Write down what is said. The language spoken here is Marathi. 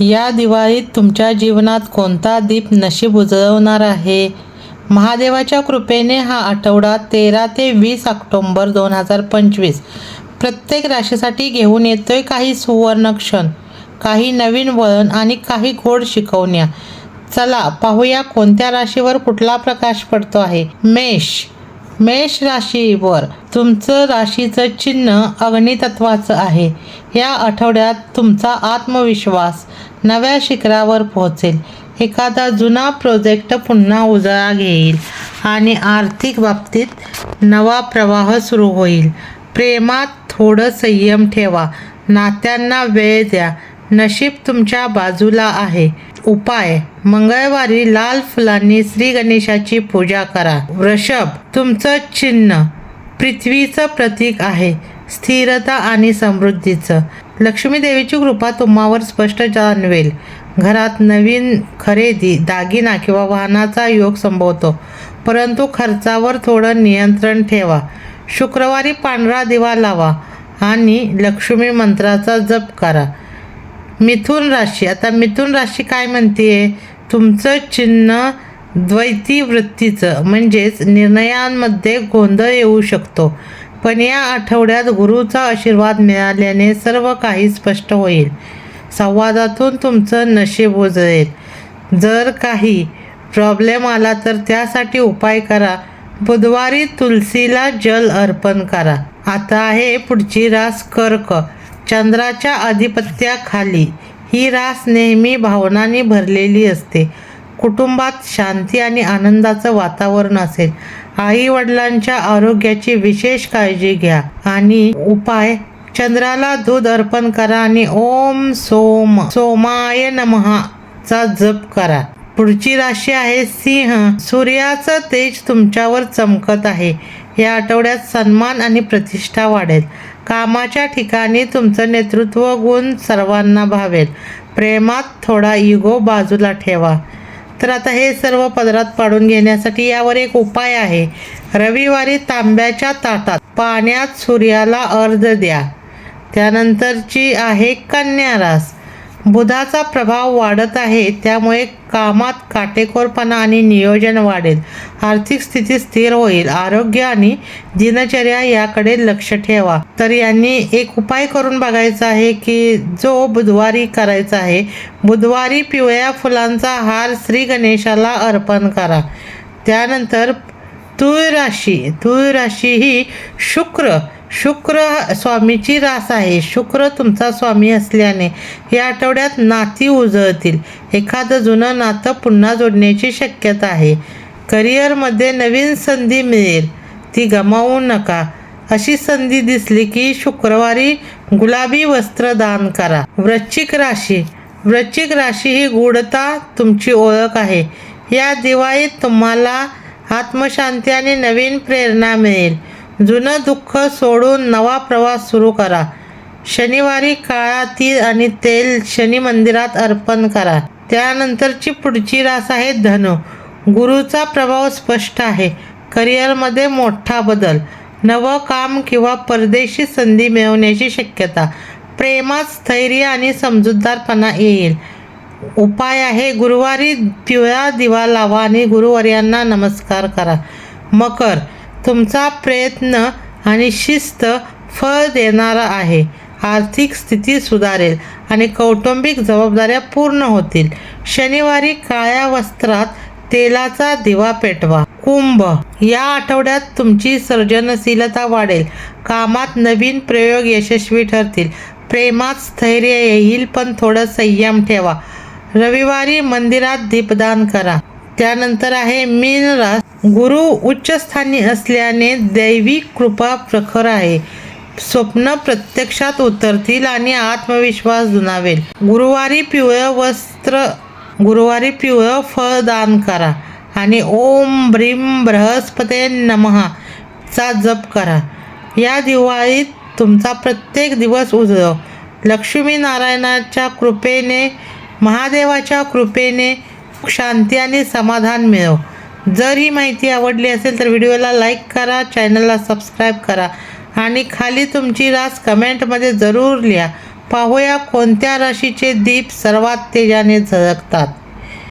या दिवाळीत तुमच्या जीवनात कोणता दीप नशीब उजळवणार आहे? महादेवाच्या कृपेने हा आठवडा तेरा ते वीस ऑक्टोंबर दोन हजार पंचवीस. प्रत्येक राशीसाठी घेऊन येतोय काही सुवर्ण क्षण काही नवीन वळण आणि काही गोड शिकवण्या. चला पाहूया कोणत्या राशीवर कुठला प्रकाश पडतो आहे. मेष मेष राशीवर तुमचं राशीचं चिन्ह अग्नितत्वाचं आहे. या आठवड्यात तुमचा आत्मविश्वास नव्या शिखरावर पोहोचेल. एखादा जुना प्रोजेक्ट पुन्हा उजळा घेईल आणि आर्थिक बाबतीत नवा प्रवाह सुरू होईल. प्रेमात थोडं संयम ठेवा. नात्यांना वेळ द्या. नशीब तुमच्या बाजूला आहे. उपाय. मंगळवारी लाल फुलांनी श्री गणेशाची पूजा करा. वृषभ तुमचं चिन्ह पृथ्वीचं प्रतीक आहे. स्थिरता आणि समृद्धीचं. लक्ष्मी देवीची कृपा तुम्हावर स्पष्ट जाणवेल. घरात नवीन खरेदी दागिना किंवा वाहनाचा योग संभवतो. परंतु खर्चावर थोडं नियंत्रण ठेवा. शुक्रवारी पांढरा दिवा लावा आणि लक्ष्मी मंत्राचा जप करा. मिथुन राशी. आता मिथुन राशी काय म्हणते तुमचं चिन्ह द्वैती वृत्तीचं म्हणजेच निर्णयांमध्ये गोंधळ येऊ शकतो. पण या आठवड्यात गुरुचा आशीर्वाद मिळाल्याने सर्व काही स्पष्ट होईल. संवादातून तुमचं नशीब उजळेल. जर काही प्रॉब्लेम आला तर त्यासाठी उपाय करा. बुधवारी तुलसीला जल अर्पण करा. आता आहे पुढची रास कर्क. चंद्राच्या आधिपत्याखाली ही रास नेहमी भावनांनी भरलेली असते. कुटुंबात शांती आणि आनंदाचं वातावरण असेल. आई वडिलांच्या आरोग्याची विशेष काळजी घ्या. आणि उपाय चंद्राला दूध अर्पण करा आणि ओम सोम सोमाय नमः चा जप करा. पुढची राशी आहे सिंह. सूर्याचं तेज तुमच्यावर चमकत आहे. या आठवड्यात सन्मान आणि प्रतिष्ठा वाढेल. कामाच्या ठिकाणी तुमचं नेतृत्व गुण सर्वांना भावेल. प्रेमात थोडा इगो बाजूला ठेवा. तर आता हे सर्व पदरात पाडून घेण्यासाठी यावर एक उपाय आहे. रविवारी तांब्याच्या ताटात पाण्यात सूर्याला अर्ध द्या. त्यानंतरची आहे कन्या रास बुधाचा प्रभाव वाढत आहे त्यामुळे कामात काटेकोरपणा आणि नियोजन वाढेल. आर्थिक स्थिती स्थिर होईल. आरोग्य आणि दिनचर्या याकडे लक्ष ठेवा. तर यांनी एक उपाय करून बघायचा आहे की जो बुधवारी करायचा आहे बुधवारी पिवळ्या फुलांचा हार श्री गणेशाला अर्पण करा. त्यानंतर तुळ राशी तुळ राशी ही शुक्र शुक्र स्वामीची रास आहे. शुक्र तुमचा स्वामी असल्याने या आठवड्यात नाती उजळतील. एखादं जुनं नातं पुन्हा जोडण्याची शक्यता आहे. करिअरमध्ये नवीन संधी मिळेल. ती गमावू नका. अशी संधी दिसली की शुक्रवारी गुलाबी वस्त्र दान करा. वृश्चिक राशी. वृश्चिक राशी ही गूढता तुमची ओळख आहे. या दिवाळीत तुम्हाला आत्मशांती आणि नवीन प्रेरणा मिळेल. जुनं दुःख सोडून नवा प्रवास सुरू करा. शनिवारी काळा तीळ आणि तेल शनी मंदिरात अर्पण करा. त्यानंतरची पुढची रास आहे धनु. गुरुचा प्रभाव स्पष्ट आहे. करिअरमध्ये मोठा बदल. नवं काम किंवा परदेशी संधी मिळवण्याची शक्यता. प्रेमात स्थैर्य आणि समजूतदारपणा येईल. उपाय आहे गुरुवारी पिवळा दिवा लावा आणि गुरुवर्यांना नमस्कार करा. मकर तुमचा प्रयत्न आणि शिस्त फळ देणारा आहे. आर्थिक स्थिती सुधारेल आणि कौटुंबिक जबाबदाऱ्या पूर्ण होतील. शनिवारी काळ्या वस्त्रात तेलाचा दिवा पेटवा. कुंभ. या आठवड्यात तुमची सर्जनशीलता वाढेल. कामात नवीन प्रयोग यशस्वी ठरतील. प्रेमात स्थैर्य येईल पण थोडं संयम ठेवा. रविवारी मंदिरात दीपदान करा. त्यानंतर आहे मीन रास गुरु उच्चस्थानी असल्याने दैवी कृपा प्रखर आहे. स्वप्न प्रत्यक्षात उतरतील आणि आत्मविश्वास दुनावेल गुरुवारी पिवळं वस्त्र गुरुवारी पिवळं फळ दान करा आणि ओम ब्रीम बृहस्पते नमः चा जप करा. या दिवाळीत तुमचा प्रत्येक दिवस उजळव लक्ष्मी नारायणाच्या कृपेने महादेवाच्या कृपेने शांती आणि समाधान मिळव जर ही माहिती आवडली असेल तर व्हिडिओला लाईक करा चॅनलला सबस्क्राईब करा आणि खाली तुमची रास कमेंटमध्ये जरूर लिहा. पाहूया कोणत्या राशीचे दीप सर्वात तेजाने झळकतात.